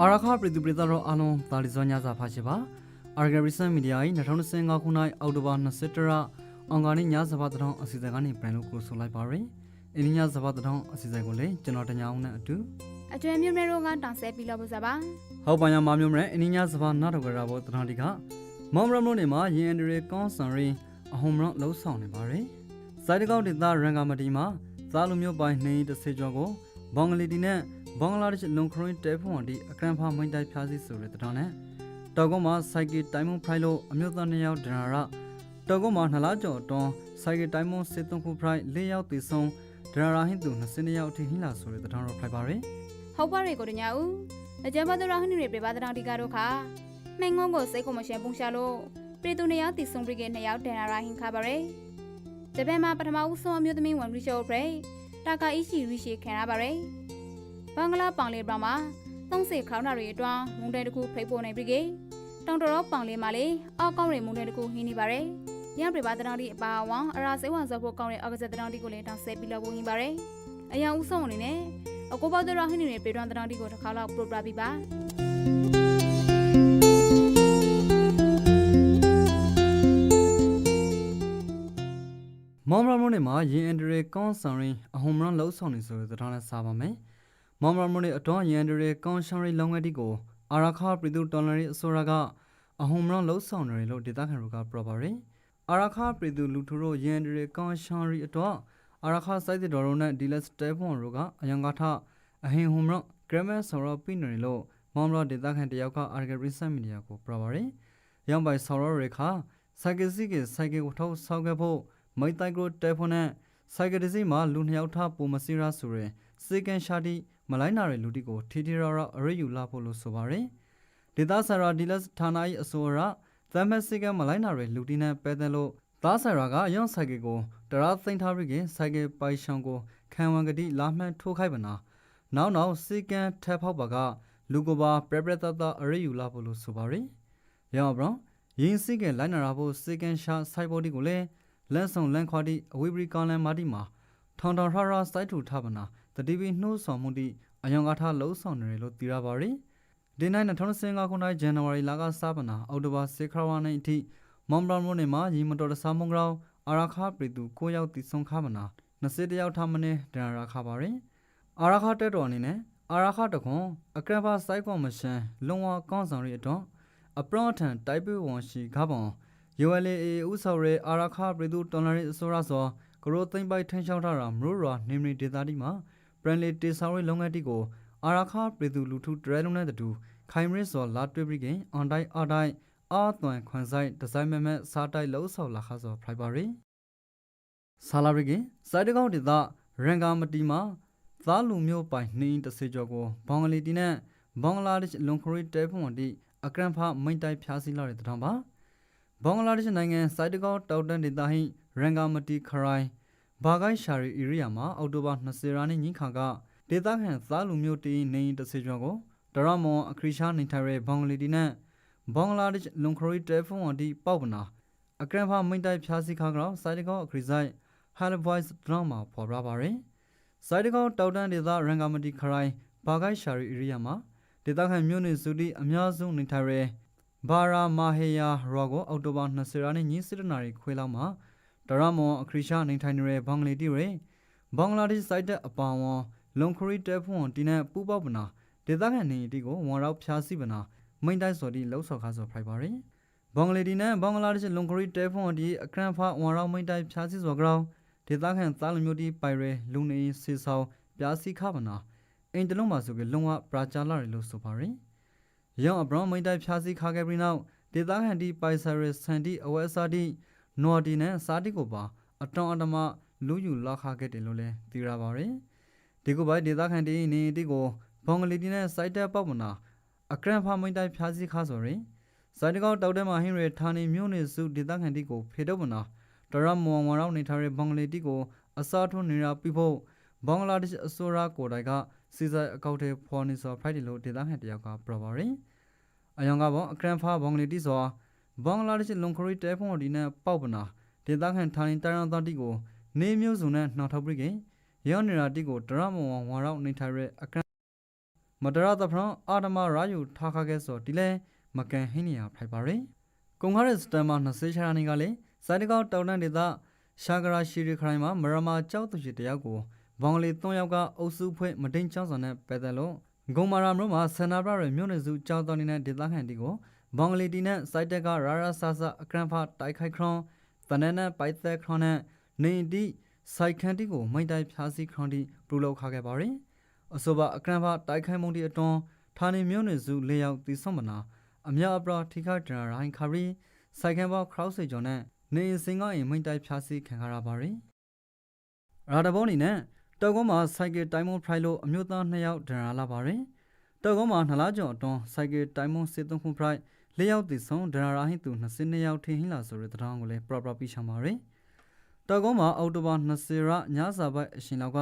အာရခပြည်သူပြည်သားတို့အားလုံးဒါလီဇောညစာဖာချေပါအာဂရီဆန်မီဒီယာ၏2025ခုနှစ်အောက်တိုဘာ20ရက်အောင်ကနေညစပါတောင်အစီအစဉ်ကနေပြန်လို့ကိုဆိုလိုက်ပါရယ်အင်းညစပါတောင်အစီအစဉ်ကိုလည်းကျွန်တော်တညာအောင်နဲ့အတူအကျွမ်းမြင့်မြတ်တို့ကတောင်ဆဲပြီးလို့ပါစားပါဟုတ်ပါညမမျိုးမနဲ့အင်းညစပါနာတော့ကြတာဘောတနာဒီကမောင်ရမလို့နေမှာယင်အန်ဒရီကွန်ဆန်ရီအဟုံမရလှုပ်ဆောင်နေပါရယ်စိုက်တကောက်ဒေသရန်ကာမတီမှာသားလူမျိုးပိုင်းနေတစ်စေကျော်ကိုဘောင်္ဂလီတီနဲ့ ဘင်္ဂလားဒေ့ရှ်လွန်ခရင်တဲဖွန်တီအကရန်ဖာမိန်တိုက်ဖျားစီဆိုတဲ့တောင်းနဲ့တောက်ကုန်းမှာစိုက်ကီတိုင်မွန်ဖရိုင်လို့အမျိုးသားနှစ်ယောက်ဒနာရတောက်ကုန်းမှာနှစ်လားကျော်အတွန်းစိုက်ကီတိုင်မွန်စေတုံခုဖရိုင်၄ယောက်တည်ဆုံးဒနာရဟင်းသူ20ယောက်အထိဟင်းလာဆိုတဲ့တောင်းတော့ဖိုက်ပါရယ်ဟုတ်ပါရေကိုတညာဦးအကျမ်းပါတော်ဟိနေပြပါတောင်ဒီကတော့ခါမင်းငုံကိုစိတ်ကိုမရှန်ပုံရှာလို့ပြည်သူနှစ်ယောက်တည်ဆုံပြီးကနှစ်ယောက်ဒန်ရာဟင်ခါပါရေဂျပန်မှာပထမဦးဆုံးအမျိုးသမီးဝန်ရီရှိုဖရိတာကာအီရှိရီရှိခံရပါရေ ဘင်္ဂလားပောင်လေးဘရမှာသုံးစေခေါင်းနာတွေအတွန်းမုန်တဲ့တခုဖိတ်ပေါ်နေပြီးကတောင်တော်ပောင်လေးမှာလေအောက်ကောင်းတွေမုန်တဲ့တခုဟင်းနေပါရေရံပြပါတောင်ဒီအပါဝံအရာစေဝံစောဖို့ကောင်းတဲ့အောက်ကစားတောင်ဒီကိုလည်းတောင်ဆဲပြီးလို့ဟင်းပါရေအရာဦးဆုံးအနေနဲ့အကိုပေါတဲ့ရဟင်းနေပြေတွန်းတန်းတီကိုတစ်ခါလောက်ပရိုပရာပြပါမောင်မရမုန်နေမှာယင်အန်ဒရီကွန်ဆန်ရီအဟုံမရလှုပ်ဆောင်နေဆိုတဲ့တောင်းနဲ့စားပါမယ် မောင်မရမုန်နေအတွန်းယင်အန်ဒရီကွန်ဆန်ရီလုံငယ်တီကိုအာရခါပြည်သူတော်လရီအစိုးရကအဟုံမရလှုပ်ဆောင်နေတယ်လို့ဒေသခံတွေကပြောပါရယ်အာရခါပြည်သူလူထုတို့ယင်အန်ဒရီကွန်ဆန်ရီအတွက်အာရခါစိုက်တဲ့တော်တို့နဲ့ဒီလက်စတဲဖွန်တို့ကအယံကာထအဟင်ဟုံမရဂရမန်ဆော်ရပိနေလို့မောင်မရဒေသခံတယောက်ကအာဂရီဆန်မီဒီယာကိုပြောပါရယ်ရောင်ပိုင်ဆော်ရရေခါစိုက်ကစီကစိုက်ကကိုထောက်ဆောက်ခဲ့ဖို့မိုက်တိုင်ဂရိုတယ်ဖုန်းနဲ့ဆိုင်ကယ်တစ်စီးမှာလူနှစ်ယောက်ထပုံမစီရဆိုရင်စေကန်ရှာတီ မလိုက်နာတဲ့လူတီကိုထီထီရရအရေးယူလာဖို့လို့ဆိုပါရယ်ဒေတာဆရာဒီလက်ဌာန၏အဆိုအရသမ်မက်စေကန်မလိုက်နာတဲ့လူတီနဲ့ပဲတဲ့လို့သားဆရာကအယောင်ဆိုင်ကယ်ကိုတရာသိမ့်ထားပြီးကဆိုင်ကယ်ပိုင်ရှောင်းကိုခံဝန်ကတိလာမှန်ထိုးခိုက်ပနာနောက်နောက်စေကန်ထက်ဖောက်ပါကလူကိုပါပရပရတတအရေးယူလာဖို့လို့ဆိုပါရယ်ရောဘရောရင်စိကလိုက်နာရဖို့စေကန်ရှာဆိုင်ဘော်ဒီကိုလည်းလန်ဆောင်လန်ခွာတီအဝိပရိကောင်လန်မာတီမှာထောင်ထောင်ထထစိုက်ထူထပနာ တတိပိနှိုးဆောင်မှုတီအယောင်ကားထလှုပ်ဆောင်နေတယ်လို့သိရပါရယ်ဒီနိုင်2015ခုနှစ်ဇန်နဝါရီလကစပနာအောက်တိုဘာ6ခရဝါနိုင်အထိမွန်ဘလောင်မိုးနေမှာရီမတော်တဆာမုံကောင်အာရခပြည်သူ9ယောက်တီဆုံးခမနာ20ယောက်ထမနေဒဏ်ရာခပါရယ်အာရခတက်တော်အနေနဲ့အာရခတခွန်အကရဖာစိုက်ကောမရှင်လုံဝကောင်းဆောင်ရီအတွက်အပရောထန်တိုက်ပွေဝန်ရှိခါပောင် ULA ဥဆော်ရဲအာရခပြည်သူတော်လှန်ရေးအစိုးရဆိုကရိုသိမ့်ပိုက်ထင်းချောင်းထားတာမရိုးရွာနေမရီဒေတာတီမှာ ပရန်လီတေဆောင်ရဲလုပ်ငန်းတီကိုအာရခပြည်သူလူထုဒရဲလုံးနဲ့တူခိုင်မရစ်စောလာတွေ့ပြီးခင်အွန်တိုင်းအတိုင်းအာသွန်ခွန်ဆိုင်ဒီဇိုင်းမမက်စားတိုက်လှုပ်ဆော်လာခါစောဖလိုက်ပါရီဆာလာရီကစိုက်တကောက်ဒေတာရန်ကာမတီမှာသားလူမျိုးပိုင်နှင်းတစေကျော်ကိုဘင်္ဂလီတီနဲ့ဘင်္ဂလားဒေ့ရှ်လွန်ခရီတဲဖွန်တီအကရန်ဖာမိန်တိုက်ဖျားစီလာတဲ့တောင်ပါဘင်္ဂလားဒေ့ရှ်နိုင်ငံစိုက်တကောက်တောက်တန်ဒေသဟိရန်ဂါမတီခရိုင် ဘာဂိုင်းရှာရီဧရိယာမှာအောက်တိုဘာ20ရက်နေ့ညခါကဒေသခံသားလူမျိုးတီနေတစေကျော်ကိုဒရမွန်အခရီရှာနေထိုင်တဲ့ဘင်္ဂလီတီနဲ့ဘင်္ဂလားဒေ့ရှ်လွန်ခရီတဲဖုန်ဝတီပေါပနာအကရန်ဖာမိန်တိုက်ဖြာစီခါကတော့စိုက်တကောက်အခရီဆိုင်ဟယ်လ်ဗိုက်စ်ဒရမဖော်ပြပါရယ်စိုက်တကောက်တောက်တန်ဒေသရန်ဂါမတီခရိုင်ဘာဂိုင်းရှာရီဧရိယာမှာဒေသခံမျိုးနွယ်စုတီအများဆုံးနေထိုင်တဲ့ဘာရာမာဟေယာရောကိုအောက်တိုဘာ20ရက်နေ့ည7:00နာရီခွဲလောက်မှာ ဒရမွန်အခရီရှာနေထိုင်နေတဲ့ဘင်္ဂလီတီရဲဘင်္ဂလားဒေ့ရှ်စိုက်တဲ့အပောင်ဝန်လွန်ခရီတဲဖွန်တီနဲ့ပူပေါပနာဒေသခံနေတီကိုဝန်ရောက်ဖြာစီပနာမိန်တိုက်စော်တီလှုပ်ဆော်ခါစော်ဖိုက်ပါရယ်ဘင်္ဂလီတီနဲ့ဘင်္ဂလားဒေ့ရှ်လွန်ခရီတဲဖွန်တီအခရန်ဖာဝန်ရောက်မိန်တိုက်ဖြာစီစော်ကြောင်းဒေသခံသားလူမျိုးတီပိုင်ရဲလူနေစီဆောင်ပြာစီခပနာအင်တလုံးပါဆိုကလုံဝပရာချာလာရီလို့ဆိုပါရယ်ရောင်အဘရမိတ်တိုက်ဖြာစီခါခဲ့ပြီးနောက်ဒေသခံတီပိုင်ဆာရစ်ဆန်တီအဝဲစာတီ နော်တီနဲ့စာတီကိုပါအတောင်အတမလူယူလောက်ခခဲ့တယ်လို့လည်းသိရပါတယ်ဒီကိုပိုင်ဒေသခံတီနေတီကိုဘုံဂလီတီနဲ့စိုက်တက်ပေါပနာအကရန်ဖာမိတ်တိုက်ဖြာစီခါဆိုရင်စိုက်တကောက်တောက်တဲ့မှာဟင်းရဌာနေမြို့နေစုဒေသခံတီကိုဖေတော့မနာတရမွန်ဝရောင်းနေထားတဲ့ဘုံဂလီတီကိုအစားထိုးနေရပြီးဖို့ဘင်္ဂလားဒေ့ရှ်အစိုးရကိုယ်တိုင်ကစီဆိုင်အကောက်ထဲဖော်နေစောဖရိုက်တယ်လို့ဒေသခံတယောက်ကပြောပါရယ်အယောင်ကဘောအကရန်ဖာဘင်္ဂလီတီဆို ဘင်္ဂလားဒေ့ရှ်လွန်ခရီတဲဖုန်ဒီနဲ့ပေါပနာဒေသခံထိုင်းတိုင်းရန်သားတီကိုနေမျိုးစုံနဲ့နှောက်ထုတ်ပြီးကရောင်းနေတာတီကိုဒရမဝံဝါရောက်နေထိုင်ရဲအကရန်မတရသဖရန်အာဒမရာယူထားခခဲ့ဆိုဒီလဲမကန်ဟင်းနီယာဖိုက်ပါရယ်ကုံခါတဲ့စတမ်မာ20ချရာနေကလေစိုက်တကောက်တောင်တန်းဒေသရှာဂရာရှိရီခရိုင်မှာမရမာကြောက်သူရှိတယောက်ကိုဘောင်လီ3ယောက်ကအုပ်စုဖွဲ့မတိန်ချောင်းဆောင်နဲ့ပဲတယ်လို့ဂုံမာရာမြို့မှာဆန္ဒပြရမြို့နယ်စုကြောက်တော်နေတဲ့ဒေသခံတီကို ဘောင်လီတီနဲ့စိုက်တက်ကရာရာဆာဆာအကရန်ဖာတိုက်ခိုက်ခရွန်တနနဲ့ပိုက်သက်ခရွန်နဲ့နေတီစိုက်ခန်တီကိုမိတ်တိုက်ဖြားစီခရွန်တီပလူလောက်ခခဲ့ပါရယ်အဆိုပါအကရန်ဖာတိုက်ခိုက်မှုတီအတွန်းဌာနေမြို့နယ်စု၄ယောက်တီဆုံးမနာအမြောက်အပရာထိခိုက်ဒရာရိုင်းခါရီစိုက်ခန်ဘောက်ခရောက်စေကျော်နဲ့နေစင်ကရင်မိတ်တိုက်ဖြားစီခံရတာပါရယ်ရာဒဘောနီနဲ့တောက်ကုန်းမှာစိုက်ကယ်တိုင်းမွန်ဖရိုက်လို့အမျိုးသား2ယောက်ဒရာလာပါရယ်တောက်ကုန်းမှာနှစ်လကျော်အတွန်းစိုက်ကယ်တိုင်းမွန်စေသုံးခုဖရိုက် ၄ယောက်တီဆုံးဒရာရာဟင်းသူ22ယောက်ထင်းဟင်းလာဆိုတဲ့တောင်းကိုလည်းပရပရပြီးချမှာရယ်တောက်ကုန်းမှာအော်တိုဘာ20ရညစာပိုက်အရှင်လောက်က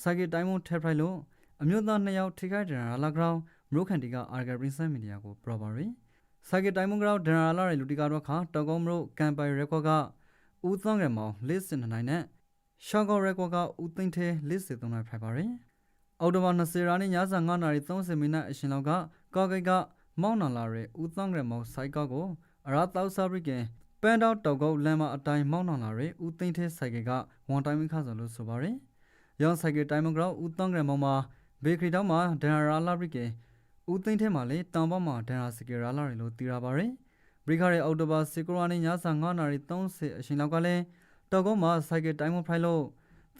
စိုက်ကယ်တိုင်းမွန်ထက်ဖရိုက်လို့အမျိုးသား2ယောက်ထိခိုက်ဒရာလာကောင်မရုခန်တီကအာဂပရင်ဆန်မီဒီယာကိုပရပါရယ်စာကေတိုင်မွန်ဂရောဒန်ရာလာရဲ့လူတီကတော့ခါတောက်ကုန်းမလို့ကန်ပိုင်ရက်ကွက်ကဦးသွန်းငယ်မောင်လေးစင်နိုင်နဲ့ရှောင်းကောရက်ကွက်ကဦးသိန်းသေးလေးစင်သုံးနိုင်ဖိုက်ပါရယ်အော်တိုဘာ20ရာနဲ့ညစာ9နာရီ30မိနစ်အရှင်လောက်ကကောက်ကိတ်က မောင်းနာလာရဲ့ဦးသွန်းငယ်မောင်စိုက်ကောက်ကိုအရာတောက်စားပြီးကင်ပန်တော့တောက်ကုန်းလမ်းမအတိုင်းမောင်းနာလာရဲ့ဦးသိန်းသေးဆိုင်ကေကဝန်တိုင်းမခါဆိုလို့ဆိုပါရယ်ရောင်ဆိုင်ကေတိုင်မွန်ဂရောဦးသွန်းငယ်မောင်မှာဘေခရီတောင်းမှာဒန်ရာလာပြီးကင်ဦးသိန်းထဲမှာလေတောင်ပေါက်မှာဒန်ရာစကေရာလာတွေလို့တည်ရပါတယ်။ဘရိခါရဲ့အော်တိုဘာစီကရိုနီညစာ9နာရီ30အချိန်လောက်ကလည်းတောက်ကုန်းမှာစိုက်ကယ်တိုင်းမဖိုင်လို့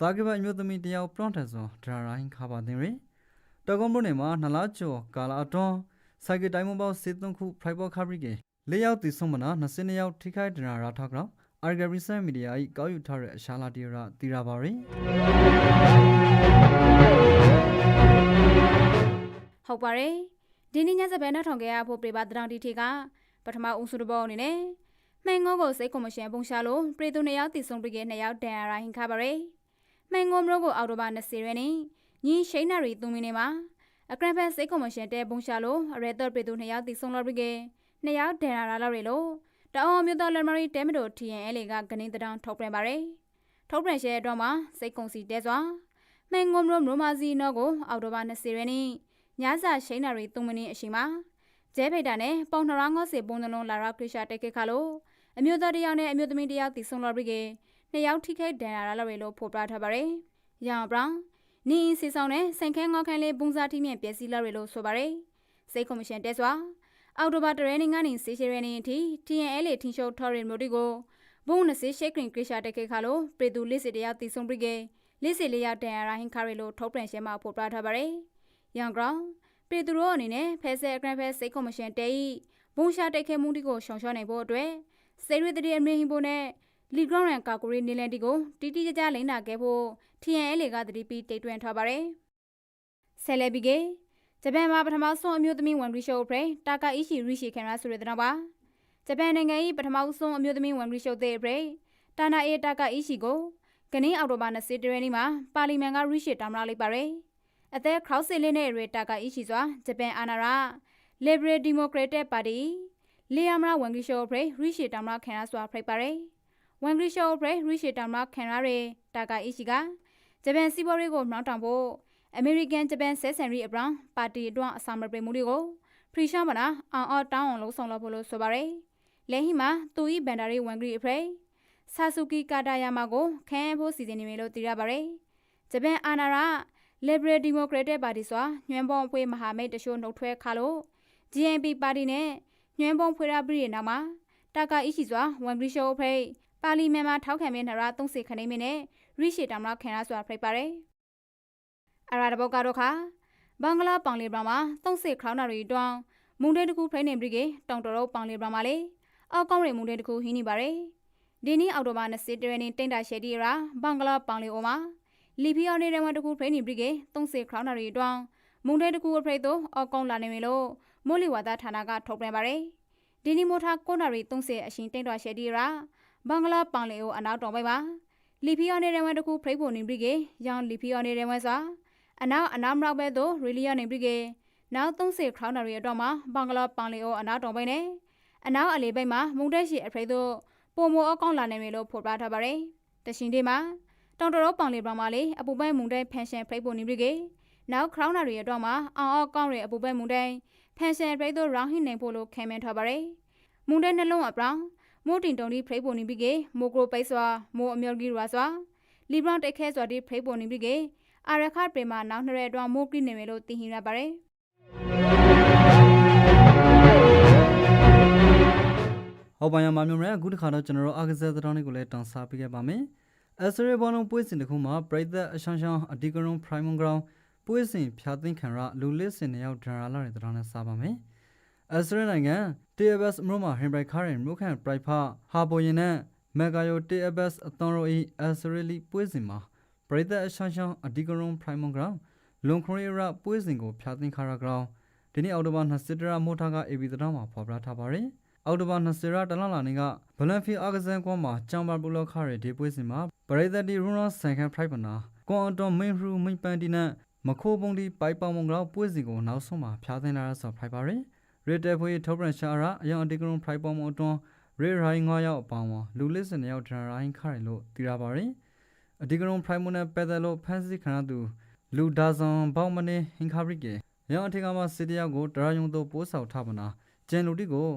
သာကဘအမျိုးသမီးတယောက်ပရွန်ထန်ဆိုဒရာရိုင်းခါပါတင်ရယ်တောက်ကုန်းမြို့နယ်မှာနလားကျော်ကာလာအတွန်း စိုက်ကယ်တိုင်းမပေါစေသုံးခုဖရိုက်ဘော့ခါဘရီကေလေးယောက်တည်ဆုံးမနာ20ယောက်ထိခိုက်ဒရာရာထောက်ကောင်အာဂရီဆန်မီဒီယာ၏ကောက်ယူထားတဲ့အရှာလာတီရာတည်ရပါရယ်ဟုတ်ပါတယ်ဒီနေ့ညစပယ်နောက်ထောင်ခဲ့ရဖို့ပြပါတရောင်တီတီကပထမဦးစုတဘောအနေနဲ့မှန်ငေါကိုစိတ်ကော်မရှင်ပုံရှာလို့ပြည်သူနှစ်ယောက်တည်ဆုံးပြီးခဲ့နှစ်ယောက်ဒန်ရာဟင်ခါပါရယ်မှန်ငေါမလို့ကိုအော်တိုဘာ20ရက်နေ့ညီရှိန်နာရီ3မိနစ်မှာ အကရန်ဖက်စိတ်ကော်မရှင်တဲပုံရှာလို့အရဲတော့ပြည်သူနှစ်ယောက်တည်ဆုံးလို့ပြီးခဲ့နှစ်ယောက်ဒန်ရာလာလို့ရလို့တောင်မြို့တော်လမရီတဲမတော် TNL ကဂနင်းတောင်ထုတ်ပြန်ပါရယ်ထုတ်ပြန်ရှဲတော့မှာစိတ်ကုံစီတဲစွာမှန်ငေါမလို့မလို့မာစီနော်ကိုအော်တိုဘာ20ရက်နေ့ညစာရှိန်နာရီ3မိနစ်အချိန်မှာကျဲဖိတ်တာနဲ့ပေါင်နှရောင်းငေါစီပုံနှလုံးလာရာခရရှာတက်ခဲ့ခါလို့အမျိုးသားတစ်ယောက်နဲ့အမျိုးသမီးတစ်ယောက်တီဆုံလော်ဘရီကနှစ်ယောက်ထိခိုက်ဒဏ်ရာရလို့လို့ဖော်ပြထားပါတယ်။ရောင်ဘရောင်း နီအင်းစီဆောင်နဲ့ဆန်ခဲငေါခန်းလေးပုံစားထိမြင့်ပျက်စီးလို့လို့ဆိုပါတယ်။စိတ်ကော်မရှင်တက်စွာအောက်တိုဘာတရနေ့ကနေစီရှယ်ရနေအထိ TNL ထင်းရှုပ်ထော်ရင်မိုတီကိုဘုံ20ရှေ့ကရင်ခရရှာတက်ခဲ့ခါလို့ပြည်သူလေးစစ်တရားတီဆုံဘရီကလေးစစ်လေးယောက်ဒဏ်ရာရဟင်ခါရီလို့ထုတ်ပြန်ရှင်းမှာဖော်ပြထားပါတယ်။ရောင်ဘရောင်းပြည်သူတို့အနေနဲ့ဖဲဆဲအကရန်ဖဲစိတ်ကော်မရှင်တဲဤဘုံရှာတိုက်ခဲမှုတီကိုရှောင်ရှော့နိုင်ဖို့အတွက်စေရွေတရီအမင်းဟင်ဖို့နဲ့ လီဂရောင်းရန်ကာကူရီနေလန်တီကိုတီတီကြကြလိမ့်နာခဲ့ဖို့ TNL ကတတိပီတိတ်တွင်ထားပါတယ်ဆယ်လေဘီကေဂျပန်မှာပထမဆုံးအမျိုးသမီးဝန်ရီရှိုးဖရဲတာကာအီရှီရီရှီခင်ရာဆိုတဲ့တော့ပါဂျပန်နိုင်ငံ၏ပထမဆုံးအမျိုးသမီးဝန်ရီရှိုးတဲ့ဖရဲတာနာအေတာကာအီရှီကိုကနင်းအော်တိုဘာ20ရက်နေ့မှာပါလီမန်ကရီရှီတာမလာလိုက်ပါရယ်အသက်ခရောက်စစ်လင်းတဲ့ရေတာကဤရှိစွာဂျပန်အာဏာရ Liberal Democratic Party လီယာမရာဝန်ဂရီရှိုဖရိရီရှီတမရာခင်ရစွာဖရိပါရယ် ဝန်ဂရီရှိုဖရိရီရှီတမရာခင်ရရေတာကဤရှိကဂျပန်စီဘော်ရီကိုနှောင်းတောင်ဖို့အမေရိကန်ဂျပန်ဆက်ဆန်ရီအပရန်ပါတီအတွန်းအစာမပြေမှုတွေကိုဖရီရှာမနာအောင်အော်တောင်းအောင်လုံးဆောင်လို့ဖို့လို့ဆိုပါရယ်လဲဟီမှာသူဤဘန်ဒါရီဝန်ဂရီအဖရိဆာဆူကီကာတာယာမာကိုခန်းဖို့စီစဉ်နေပြီလို့သိရပါရယ်ဂျပန်အာဏာရ Liberal Democratic Party စွာညွှန်ပေါအဖွဲ့မဟာမိတ်တရှို့နှုတ်ထွက်ခါလို့ GNP ပါတီနဲ့ညွှန်ပေါဖွဲ့ရပြည်နောက်မှာတာကာအီရှိစွာဝန်ဂရီရှိုဖိတ် ပါလီမန်မှာထောက်ခံမဲ့နရာ30ခဏိမင်းနဲ့ရိရှီတမလာခင်ရစွာဖိတ်ပါတယ်အရာတဘောက်ကတော့ခါဘင်္ဂလားပောင်လီဘရာမှာ30ခရောင်းနာရီတွန်းမုန်တဲတကူဖိနေပြီးကတောင်တော်တော့ပောင်လီဘရာမှာလေအောက်ကောင်းရမုန်တဲတကူဟင်းနေပါတယ်ဒီနေ့အောက်တိုဘာ20ရက်နေ့တင်တာရှယ်ဒီရာဘင်္ဂလားပောင်လီအိုမှာလီဖီယောနေတဲ့ဝန်တကူဖိနေပြီးက30ခရောင်းနာရီတွန်းမုန်တဲတကူအဖိတ်တော့အောက်ကောင်းလာနေပြီလို့မိုးလေဝသဌာနကထုတ်ပြန်ပါတယ်ဒီနီမိုထားကိုနာရီ30အရှင်တိတ်တော်ရှယ်ဒီရာ ဘင်္ဂလားပန်လေအိုအနောက်တော်ပိုင်းမှာလီဖီယောနေတဲ့ဝန်တကူဖိတ်ဖို့နေပြီးကရောင်လီဖီယောနေတဲ့ဝန်စွာအနောက်အနောက်မြောက်ဘက်သို့ရီလီယာနေပြီးကနောက်30ခရောင်းနာရီအတော့မှာဘင်္ဂလားပန်လေအိုအနောက်တော်ပိုင်းနဲ့အနောက်အလေဘက်မှာမုန်တက်ရှိအဖိတ်သို့ပုံမောအကောင့်လာနေပြီလို့ဖော်ပြထားပါတယ်တရှင်ဒီမှာတောင်တော်ပောင်လေပရမာလေးအပူပိုင်းမုန်တဲ့ဖန်ရှင်ဖိတ်ဖို့နေပြီကေနောက်ခရောင်းနာရီအတွက်မှာအောင်အော့ကောင်းရဲ့အပူပဲမုန်တိုင်းဖန်ရှင်ပရိတ်တို့ရောင်းဟင်းနိုင်ဖို့လို့ခံမှန်းထားပါတယ်မုန်တိုင်းနှလုံးအပရောင် မိုးတင်တုံဒီဖရိတ်ပုံနေပြီးကမိုကရိုပိတ်စွာမိုးအမြော်ကြီးရွာစွာလီဘရွန်တက်ခဲစွာဒီဖရိတ်ပုံနေပြီးကအာရခတ်ပရီမာနောက်နှစ်ရက်အတွင်းမိုးကလိနေမယ်လို့သိဟင်ရပါတယ်ဟုတ်ပါရမှာမျိုးရဲအခုတစ်ခါတော့ကျွန်တော်တို့အားကစားသတင်းတွေကိုလည်းတောင်းစားပေးခဲ့ပါမယ်အစရေဘောလုံးပွဲစဉ်တစ်ခုမှာပရိသတ်အရှောင်းရှောင်းအဒီကရုံပရိုင်မွန်ဂရောင်းပွဲစဉ်ဖြာသိမ်းခံရလူလစ်စင်နှစ်ယောက်ဒဏ်ရာလာတဲ့သတင်းနဲ့စားပါမယ် အစရေနိုင်ငံ TFS မြို့မှာဟင်ဘရိုက်ခါရင်မြို့ခံပရိုက်ဖာဟာဘိုရင်နဲ့မက်ဂါယို TFS အသွန်ရိုဤအစရေလီပွဲစဉ်မှာပရိသတ်အရှောင်းရှောင်းအဒီကရုံပရိုင်မွန်ဂရောင်းလွန်ခရီရာပွဲစဉ်ကိုဖြာသိမ်းခါရဂရောင်းဒီနေ့အောက်တိုဘာ20ရက်မို့ထားက AB သတင်းမှာဖော်ပြထားပါတယ်အောက်တိုဘာ20ရက်တလလာနေကဗလန်ဖီအာဂဇန်ကွန်မှာချမ်ဘာဘူလောခရဲဒီပွဲစဉ်မှာပရိသတ်ဒီရူနောဆန်ခန်ဖရိုက်ပနာကွန်အတော်မင်းရူမင်းပန်တီနန်မခိုးပုံဒီပိုက်ပေါင်မုံကောပွဲစဉ်ကိုနောက်ဆုံးမှာဖျားသိမ်းလာရဆော့ဖရိုက်ပါရယ် ရေတဲဖွေထောပရန်ရှာရာအယောင်အတီကရုံဖရိုက်ပေါင်မုံအတွန်းရေရိုင်း9ရောက်အပေါင်းမှာလူလစ်စင်ရောက်ဒရရိုင်းခရဲလို့သိရပါရယ်အတီကရုံဖရိုက်မုံနဲ့ပက်တယ်လို့ဖန်စီခရသူလူဒါဇွန်ဘောက်မနေဟင်ခါရိကေရောင်အထက်ကမှာစစ်တယောက်ကိုဒရာယုံတို့ပိုးဆောက်ထားပနာဂျန်လူတီကို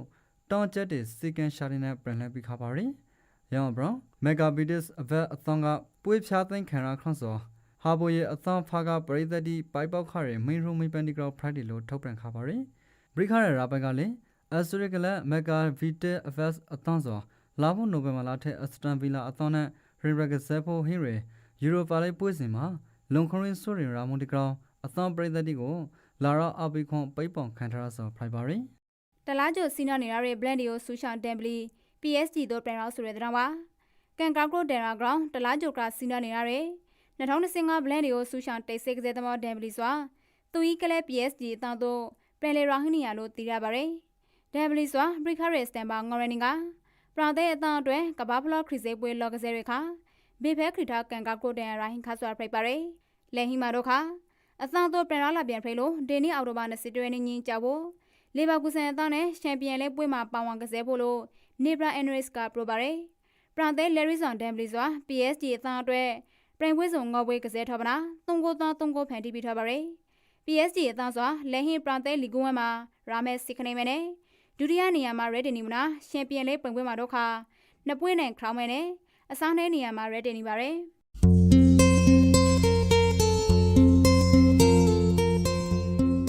တောင်းချက်တဲ့စီကန်ရှာရင်းနဲ့ပြန်လှည့်ပြီးခါပါရီ။ရောင်ဘရောင်မက်ဂါဘီဒစ်အဗက်အသွန်ကပွေးဖြားသိမ်းခံရခန့်စောဟာဘိုရဲ့အသွန်ဖာကပရိသတ်ဒီပိုက်ပေါက်ခရဲမိန်ရိုမီပန်ဒီဂရောက်ဖရိုက်ဒီလို့ထုတ်ပြန်ခါပါရီ။ ဘရိခါရရာဘက်ကလည်းအစရကလမက်ဂါဗီတက်အဗက်အသွန်စောလာဖို့နိုဝင်ဘာလထဲအစတန်ဗီလာအသွန်နဲ့ရီရဂဆက်ဖို့ဟင်းရဲယူရိုပါလေးပွေးစင်မှာလွန်ခရင်ဆိုရင်ရာမွန်ဒီဂရောင်အသွန်ပရိသတ်ဒီကိုလာရာအဘီခွန်ပိတ်ပောင်ခံထားရဆောဖရိုက်ပါရီတလားကျိုစီနာနေရတဲ့ blend တွေကိုဆူရှောင်းတမ်ပလီ PSG တို့ပြန်ရောက်ဆိုတဲ့တဲ့ပါကန်ကောက်ကိုဒန်ရာဂရောင်းတလားကျိုကစီနာနေရတဲ့2025 blend တွေကိုဆူရှောင်းတိတ်ဆိတ်ကတဲ့သမောတမ်ပလီစွာသူဤကလေး PSG အတောင်တို့ ပြန်လေရာဟနီယာလို့သိရပါတယ်တမ်ပလီစွာဘရိခရဲစတန်ပါငေါ်ရနီကပရာတဲ့အတောင်အတွက်ကဘာဖလော့ခရီစေပွဲလော့ကစဲတွေခါဘေဖဲခရီတာကန်ကောက်ကိုဒန်ရာဟင်ခါစွာဖိတ်ပါတယ်လဲဟီမာတို့ခါအတောင်တို့ပြန်လာပြန်ဖိတ်လို့ဒီနေ့အော်တိုဘာ20ရက်နေ့ညင်ကြဖို့လီဗာပူးဆန်အတောင်နဲ့ချန်ပီယံလဲပွဲမှာပါဝင်ကစားဖို့လို့နေဘရာအန်နရစ်ကပရိုပါတယ်ပရာတဲ့လဲရီဆွန်ဒမ်ဘလီစွာ PSG အတောင်အတွက်ပြန်ပွဲဆောင်ငေါ်ပွဲကစားထားပါနာ၃ကိုသား၃ကိုဖန်တီးပြီးထားပါတယ် PSG အသားစွာလဲဟင်ပရန်တဲလီဂိုဝမ်မှာရာမဲစစ်ခနေမဲနဲ့ဒုတိယနေရာမှာရက်တင်နေမနာရှင်ပြန်လေးပွင့်ပွဲမှာတော့ခါနှစ်ပွင့်နဲ့ခရောင်းမဲနဲ့အစားနဲ့နေရာမှာရက်တင်နေပါတယ်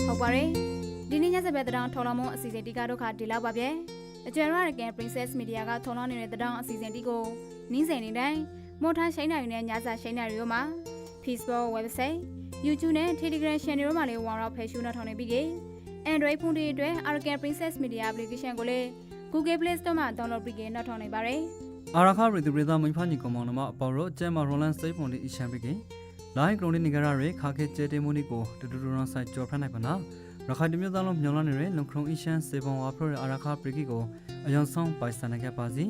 ဟုတ်ပါတယ်ဒီနေ့ညစပယ်တောင်ထော်လမွန်အစီအစဉ်တီကတော့ခါဒီလောက်ပါဗျအကျွမ်းရတဲ့ Princess Media ကထော်လောနေတဲ့တောင်အစီအစဉ်တီကိုနင်းစင်နေတိုင်းမော်ထားရှိန်နိုင်တဲ့ညစာရှိန်နိုင်ရောမှာ Facebook website YouTube နဲ့ Telegram Channel တို့မှာလည်းဝါရောက်ဖယ်ရှုနှောက်ထောင်နေပြီး Android ဖုန်းတွေအတွက် Arcan Princess Media Application ကိုလည်း Google Play Store မှာ download ပြီးနှောက်ထောင်နိုင်ပါတယ်အာရခရီတူပရိသမင်းဖာညီကောင်မောင်နမအပေါ်တော့ကျဲမာရိုလန်စိတ်ပုံဒီအရှံပိကေလိုင်းကရုံဒီနေကြရခါခဲကျဲတေမူနီကိုတူတူတူရန်ဆိုင်ကြော်ဖရနိုင်ပါနာရခိုင်တမျိုးသားလုံးမြောင်လာနေတဲ့လုံခရုံအရှံစေပုံဝါဖရိုအာရခပရိကီကိုအယံဆောင်ပိုင်စံနေခဲ့ပါစီ